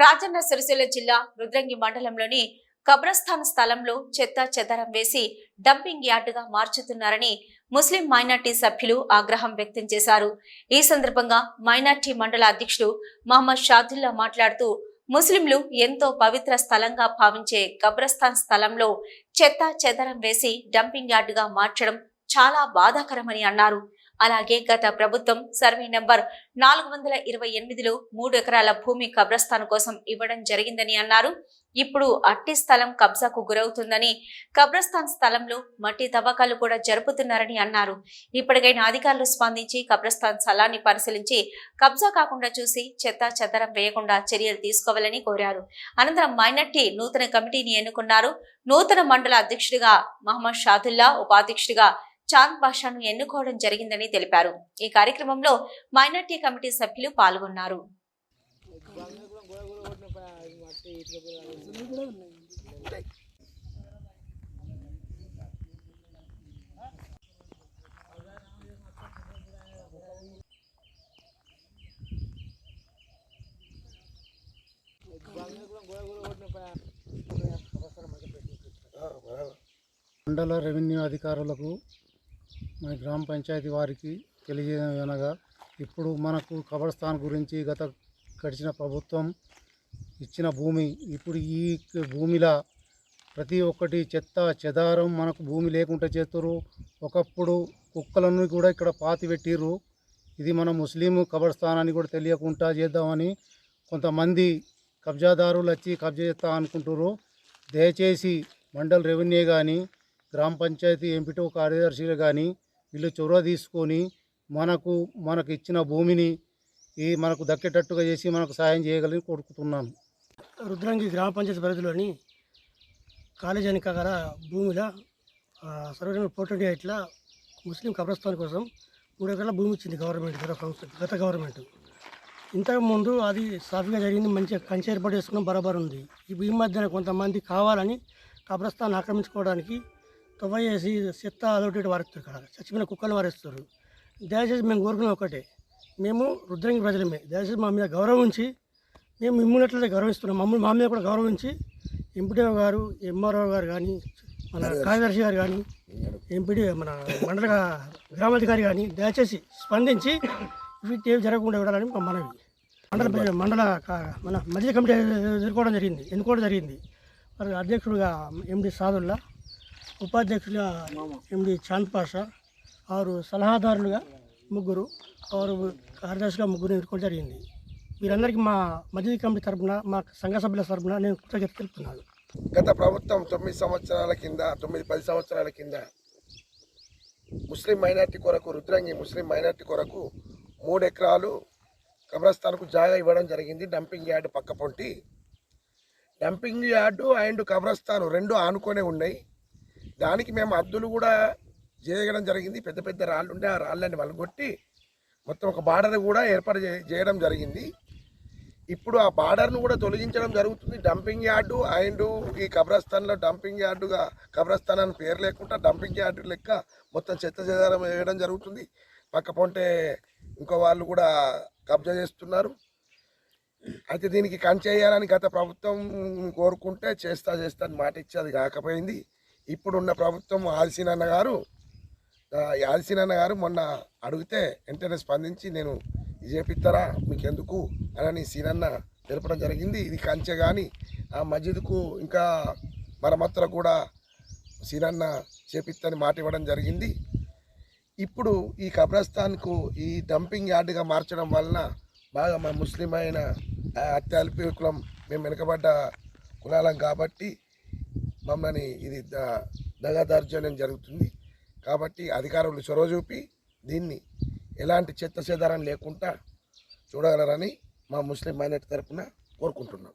రాజన్న సిరిసిల్ల జిల్లా రుద్రంగి మండలంలోని కబ్రస్థాన్ స్థలంలో చెత్త చెదరం వేసి డంపింగ్ యార్డుగా మార్చుతున్నారని ముస్లిం మైనార్టీ సభ్యులు ఆగ్రహం వ్యక్తం చేశారు. ఈ సందర్భంగా మైనార్టీ మండల అధ్యక్షుడు మహమ్మద్ షాదుల్లా మాట్లాడుతూ ముస్లింలు ఎంతో పవిత్ర స్థలంగా భావించే కబ్రస్థాన్ స్థలంలో చెత్త చెదరం వేసి డంపింగ్ యార్డుగా మార్చడం చాలా బాధాకరమని అన్నారు. అలాగే గత ప్రభుత్వం సర్వే నెంబర్ నాలుగు వందల ఇరవై ఎనిమిదిలో మూడు ఎకరాల భూమి కబ్రస్థాన్ కోసం ఇవ్వడం జరిగిందని అన్నారు. ఇప్పుడు అట్టి స్థలం కబ్జాకు గురవుతుందని కబ్రస్థాన్ స్థలంలో మట్టి తవ్వకాలు కూడా జరుపుతున్నారని అన్నారు. ఇప్పటికైనా అధికారులు స్పందించి కబ్రస్థాన్ స్థలాన్ని పరిశీలించి కబ్జా కాకుండా చూసి చెత్త చెదరం వేయకుండా చర్యలు తీసుకోవాలని కోరారు. అనంతరం మైనట్టి నూతన కమిటీని ఎన్నుకున్నారు. నూతన మండల అధ్యక్షుడిగా మహమ్మద్ షాదుల్లా ఉపాధ్యక్షుడిగా చాంద్ బాషాను ఎన్నుకోవడం జరిగిందని తెలిపారు. ఈ కార్యక్రమంలో మైనార్టీ కమిటీ సభ్యులు పాల్గొన్నారు. మండల రెవెన్యూ అధికారులకు మన గ్రామ పంచాయతీ వారికి తెలియజేయనగా ఇప్పుడు మనకు కబర్స్థాన్ గురించి గత గడిచిన ప్రభుత్వం ఇచ్చిన భూమి ఇప్పుడు ఈ భూమిలో ప్రతి ఒక్కటి చెత్త చెదారం మనకు భూమి లేకుండా చేస్తారు ఒకప్పుడు కుక్కలను కూడా ఇక్కడ పాతి పెట్టిర్రు. ఇది మన ముస్లిం కబర్స్థాన్ అని కూడా తెలియకుండా చేద్దామని కొంతమంది కబ్జాదారులు వచ్చి కబ్జా చేస్తా అనుకుంటారు దయచేసి మండల్ రెవెన్యూ కానీ గ్రామ పంచాయతీ ఎంపీటో కార్యదర్శులు కానీ వీళ్ళు చొరవ తీసుకొని మనకు మనకు ఇచ్చిన భూమిని ఈ మనకు దక్కేటట్టుగా చేసి మనకు సాయం చేయగలని కోరుకుంటున్నాను. రుద్రంగి గ్రామ పంచాయతీ పరిధిలోని కాలేజీ గల భూమిలో సర్వే పోటీ ఇట్లా ముస్లిం కబ్రస్థాన్ కోసం మూడు ఎకరాల భూమి ఇచ్చింది గవర్నమెంట్ గత గత గవర్నమెంట్. ఇంతకుముందు అది సాఫీగా జరిగింది మంచిగా కంచె ఏర్పాటు చేసుకున్న బరాబర్ ఉంది. ఈ భూమి మధ్యన కొంతమంది కావాలని కబ్రస్థాన్ ఆక్రమించుకోవడానికి తొవ్వ చేసి చెత్త అదొకటి వారేస్తారు ఇక్కడ. చచ్చిపోయిన కుక్కలు వారేస్తారు. దయచేసి మేము కోరుకునే ఒకటే. మేము రుద్రంగి ప్రజలమే. దయచేసి మా మీద గౌరవించి మేము మిమ్మల్ని ఎట్లయితే గౌరవిస్తున్నాం మమ్మల్ని మా మీద కూడా గౌరవించి ఎంపీడీఓ గారు ఎంఆర్ఓ గారు కానీ మన కార్యదర్శి గారు కానీ ఎంపీడీ మన మండల గ్రామాధికారి కానీ దయచేసి స్పందించి వీటి ఏమి జరగకుండా ఉండాలని మా మనవి. మండల మండల మన మధ్య కమిటీ ఎదుర్కోవడం జరిగింది ఎన్నుకోవడం జరిగింది. మరి అధ్యక్షుడిగా ఎండి సాదుల్లా ఉపాధ్యక్షుడిగా ఎండి చాంద్ పాషా ఆరు సలహాదారులుగా ముగ్గురు ఆరు కార్యదర్శిగా ముగ్గురు ఎన్నుకోవడం జరిగింది. వీరందరికీ మా మధ్య కమిటీ తరపున మా సంఘ సభ్యుల తరఫున నేను కృతజ్ఞత తెలుపుతున్నాను. గత ప్రభుత్వం తొమ్మిది సంవత్సరాల కింద తొమ్మిది పది సంవత్సరాల కింద ముస్లిం మైనార్టీ కొరకు రుద్రంగి ముస్లిం మైనార్టీ కొరకు మూడు ఎకరాలు కబ్రస్థాన్కు జాగా ఇవ్వడం జరిగింది. డంపింగ్ యార్డు పక్క పొంటి. డంపింగ్ యార్డు అండ్ కబ్రస్థాను రెండు ఆనుకొనే ఉన్నాయి. దానికి మేము అద్దులు కూడా చేయడం జరిగింది. పెద్ద పెద్ద రాళ్ళు ఉండే ఆ రాళ్ళని వలగొట్టి మొత్తం ఒక బార్డర్ కూడా ఏర్పాటు చే- చేయడం జరిగింది. ఇప్పుడు ఆ బార్డర్ను కూడా తొలగించడం జరుగుతుంది. డంపింగ్ యార్డు అండ్ ఈ కబ్రస్థాన్లో డంపింగ్ యార్డుగా కబ్రస్థాన్ అని పేరు లేకుండా డంపింగ్ యార్డు లెక్క మొత్తం చెత్త చెదారం వేయడం జరుగుతుంది. పక్క పొంటే ఇంకో వాళ్ళు కూడా కబ్జా చేస్తున్నారు. అయితే దీనికి కంచేయాలని గత ప్రభుత్వం కోరుకుంటే చేస్తా చేస్తా అని మాట ఇచ్చి అది కాకపోయింది. ఇప్పుడున్న ప్రభుత్వం ఆల్సీనన్న గారు ఆ, గారు మొన్న అడిగితే వెంటనే స్పందించి నేను ఇది చేపిస్తారా మీకెందుకు అని సీనన్న తెలపడం జరిగింది. ఇది కంచె కానీ ఆ మస్జిద్కు ఇంకా మరమ్మతులకు కూడా సీనన్న చేపిస్తని మాట ఇవ్వడం జరిగింది. ఇప్పుడు ఈ కబ్రస్థాన్కు ఈ డంపింగ్ యార్డ్గా మార్చడం వలన బాగా మా ముస్లిం అయిన ఆ, అత్యల్పి కులం మేము వెనుకబడ్డ కులాలం కాబట్టి మమ్మల్ని ఇది దగాదార్జన్యం జరుగుతుంది. కాబట్టి అధికారులు చొరవ చూపి దీన్ని ఎలాంటి చెత్త చెదారం లేకుండా చూడగలరని మా ముస్లిం మైనార్టీ తరఫున కోరుకుంటున్నాం.